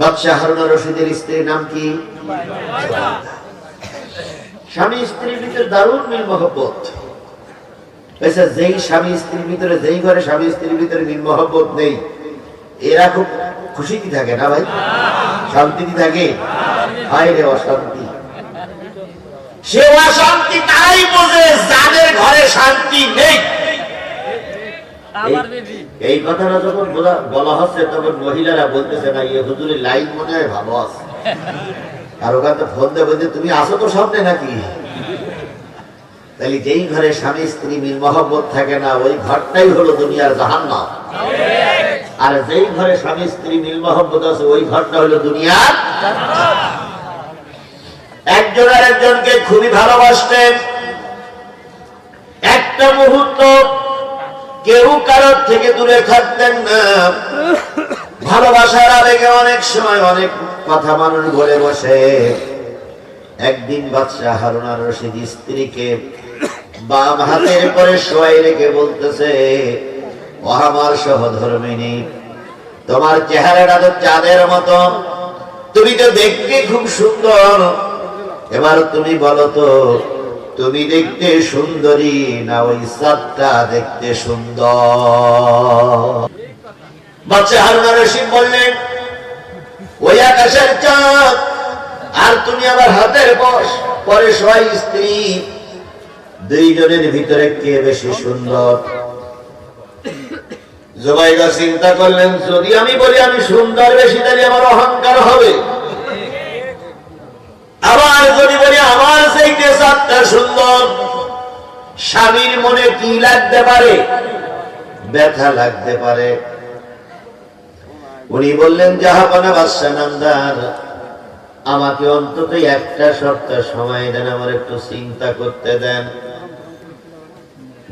বাদশাহ হারুন রশিদের স্ত্রীর নাম কি? স্বামী স্ত্রীর ভিতরে দারুণ মিল মহব্বত। আচ্ছা যেই স্বামী স্ত্রীর ভিতরে, যেই ঘরে স্বামী স্ত্রীর ভিতরে মিল মহব্বত নেই, এরা খুব খুশি কি থাকে না ভাই? শান্তি কি থাকে? হায় রে অশান্তি। সে অশান্তি তাই বোঝে যাদের ঘরে শান্তি নেই। আমার বেবি। এই কথাটা যখন বলা- হচ্ছে, তখন মহিলারা বলতেছে না ইয়ে হুজুরের লাইন মনে হয় ভালো আছে। আর ওখানে ফোন দিয়ে, বলছে, তুমি আসো তো সামনে নাকি? তাহলে যেই ঘরে স্বামী, স্ত্রী মিল মহব্বত থাকে না, ওই ঘরটাই হলো দুনিয়ার জাহান্নাম। আর যেই ঘরে স্বামী, স্ত্রী মিল মহব্বত আছে, ওই ঘরটা হলো দুনিয়ার একজন আর একজনকে খুবই ভালোবাসতেন। একটা মুহূর্ত কেউ কারোর থেকে দূরে থাকতেন না। ভালোবাসার আবেগে অনেক সময় অনেক কথা মানুষ বলে বসে। একদিন বাদশাহ হারুনার রশিদ স্ত্রীকে বাম হাতের পরে শোয়াই রেখে বলতেছে ও আমার সহধর্মিনী, তোমার চেহারাটা তো চাঁদের মতো। তুমি তো দেখতে খুব সুন্দর। এবার তুমি বলো তো তুমি দেখতে সুন্দরী, না ওই চাঁদটা দেখতে সুন্দর। বাচ্চা হারুনা রশিদ বললেন, ওই আকাশের চাঁদ, আর তুমি আমার হাতের বস। পরে সবাই স্ত্রী দুইজনের ভিতরে কে বেশি সুন্দর? জোবাইদা চিন্তা করলেন, যদি আমি বলি আমি সুন্দর, বেশি তাহলে আমার অহংকার হবে। আবার যদি বলি, আমার সেই চাঁদটা সুন্দর। স্বামীর মনে কি লাগতে পারে? ব্যথা লাগতে পারে। উনি বললেন, জাহাপানা বাদশাহ নামদার, আমাকে অন্তত একটা সপ্তাহ সময় দেন, আমার একটু চিন্তা করতে দেন।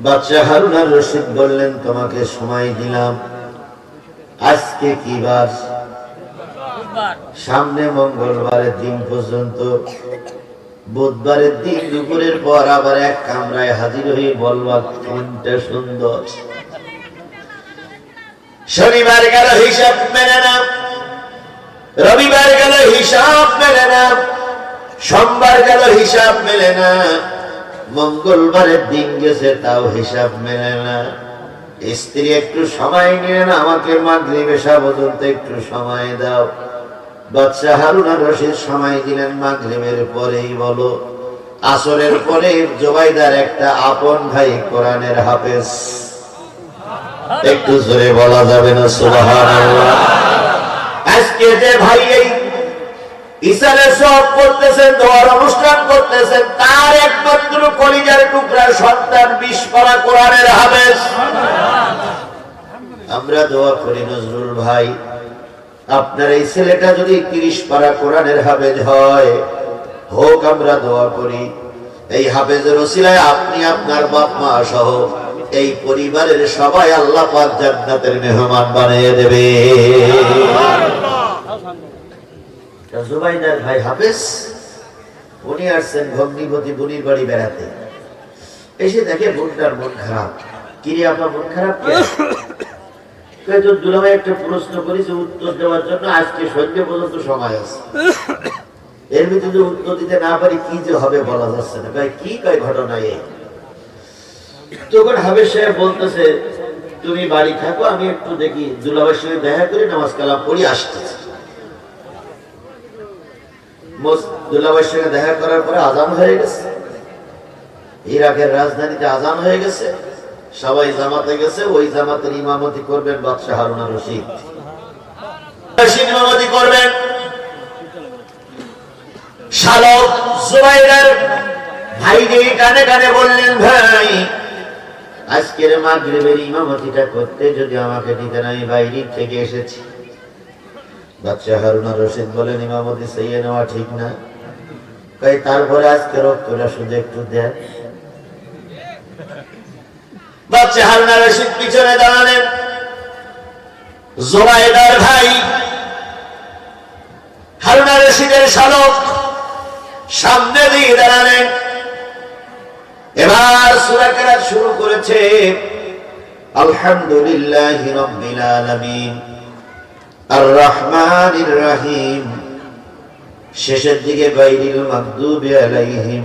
বাচ্চা হারুনার রশিদ বললেন, তোমাকে সময় দিলাম। আজকে কি বুধবার সামনে মঙ্গলবারের দিন পর্যন্ত, বুধবারের দিন দুপুরের পর আবার এক কামরায় হাজির হয়ে বলবা কোনটা সুন্দর। শনিবার গেল, হিসাব মেনে না রবিবার গেল, হিসাব মেলে না সোমবার গেল, হিসাব মেলে না মঙ্গলবারের দিন গেছে, তাও হিসাব মেলে না স্ত্রী, একটু সময় নিয়ে না আমাকে মাগরিব পর্যন্ত একটু সময় দাও। বাচ্চা হারুনা রশিদ সময় দিলেন মাগরিবের পরেই বলো। আসরের পরে জোবাইদার একটা আপন ভাই কোরআনের হাফেজ। একটু জোরে বলা যাবে না, সুবহানাল্লাহ। আজকে যে ভাই এই ইসারে সব করতেছেন, দোয়ার অনুষ্ঠান করতেছেন, তার একমাত্র কলিজার টুকরা সন্তান বিশ পারা কোরআনের হাবেশ আমরা দোয়া করি নজরুল ভাই। আপনার এই ছেলেটা যদি তিরিশ পারা কোরআনের হাবেজ হয়, হোক আমরা দোয়া করি। এই হাফেজের ওসিলায় আপনি আপনার বাপ মা সহ এই পরিবারের সবাই আল্লাহ পাক জান্নাতের মেহমান বানিয়ে দেবে। জুবাইদার ভাই হাফেজ, উনি আসছেন ভগ্নিপতি বুনির বাড়ি বেড়াতে। এসে দেখে বোনটার মন খারাপ। কিরে মন খারাপ বলতেছে, তুমি বাড়ি থাকো, আমি একটু দেখি। দুলাভাইয়ের সঙ্গে দেখা করি নামাজ কালাম পড়ি আসতেছি। দুলাভাইয়ের সঙ্গে দেখা করার পরে আজান হয়ে গেছে। ইরাকের রাজধানীতে আজান হয়ে গেছে। সবাই জামাতে গেছে, ওই জামাতের ইমামতি করবেন বাদশাহ হারুনা রশিদ। ইমামতি করবেন। দিয়ে বললেন, ভাই, আজকের ইমামতিটা করতে যদি আমাকে দিতেন আমি থেকে এসেছি। রশিদ বলেন নেওয়া ঠিক না। তারপরে আজকে রক্তটা শুধু একটু দেন। রশিদ পিছনে দাঁড়ালেন। ভাই হারুনা রশিদের শালক সামনে দিয়ে দাঁড়ালেন। এবার সূরা কেরাত শুরু করেছে, আলহামদুলিল্লাহি রাব্বিল আলামিন। আর রহমানির রহিম। শেষের দিকে বাইরিল মাগদুবি আলাইহিম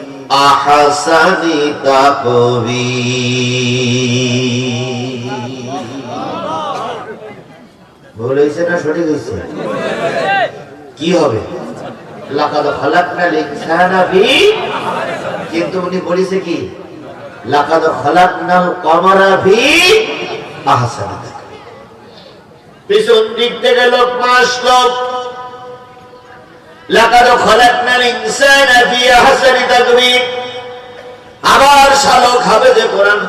أحسن تقويم ভুল হয়েছে না সঠিক হয়েছে কি হবে লাকাদ খালাকনাল ইনসানা ফি কিন্তু উনি বলেছে কি লাকাদ খালাকনাল কমারা ফি আহসানি তাকওয়ীম। পিছন দিক থেকে লোক আসলো আবার শালো খাবে যে কোরআন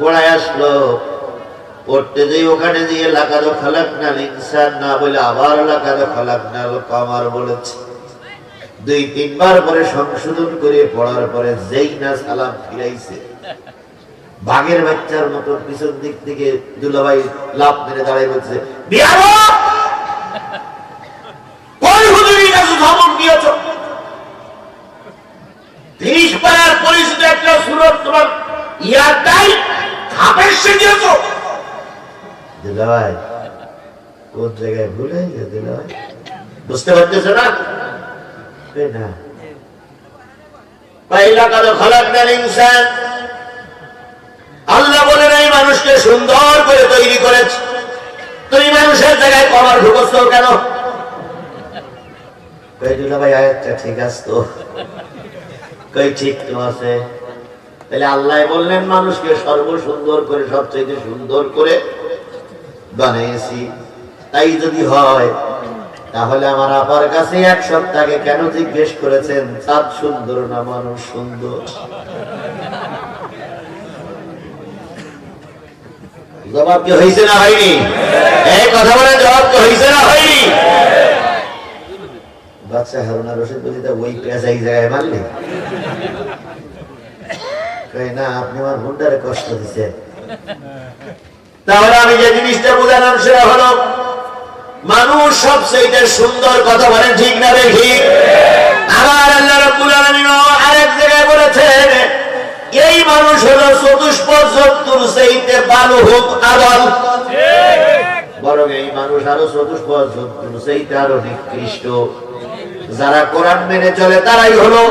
গোড়ায় আসলো। পড়তে যাই ওখানে দিয়ে ইনসান না বলে আবার কামার বলেছে। দুই, তিনবার পরে সংশোধন করে পড়ার পরে যেই না সালাম ফিরাইছে। বাঘের বাচ্চার মতো পিছন দিক থেকে দুলাভাই লাভ মেরে দাঁড়াই বলছে কোন হুজুরি কাছে ধমক দিয়েছ তিরিশ পাড়ার পরিচিত একটা তোমার ইয়ারটাই খাপের সে দিয়েছ দিলভাই কোন জায়গায় ভুল গেছে দিলভাই? বুঝতে পারতেছো না? এ না। পয়লা কালো খলাকনাল ইনসান। আল্লাহ বলেন এই মানুষকে সুন্দর করে তৈরি করেছে। তুমি মানুষের জায়গায় কমার ঢুকছ কেন? কই আয়াতটা ঠিক আছে তো? কই ঠিক তো আছে? তাহলে আল্লাহ বললেন, মানুষকে সর্ব সুন্দর করে সবচেয়ে সুন্দর করে বানিয়েছি। তাই যদি হয়, তাহলে আমার আপার কাছে এক সপ্তাহে কেন জিজ্ঞেস করেছেন? চাঁদ সুন্দর না মানুষ সুন্দর? জবাব কি হয়েছে না হয়নি? এই কথা বলে জবাব কি হয়েছে না হয়নি? বাচ্চা হারুনা রশিদ বলি ওই এই জায়গায় কই না, আপনি আমার ভুলটারে কষ্ট দিচ্ছে তাহলে আমি যে জিনিসটা সেটা হলো, মানুষ সবচেয়ে সুন্দর কথা বলেন ঠিক না বলেছেন, এই মানুষ হলো চতুষ্পদ হোক বরং এই মানুষ আরও আরও যারা কোরআন মেনে চলে, তারাই হলো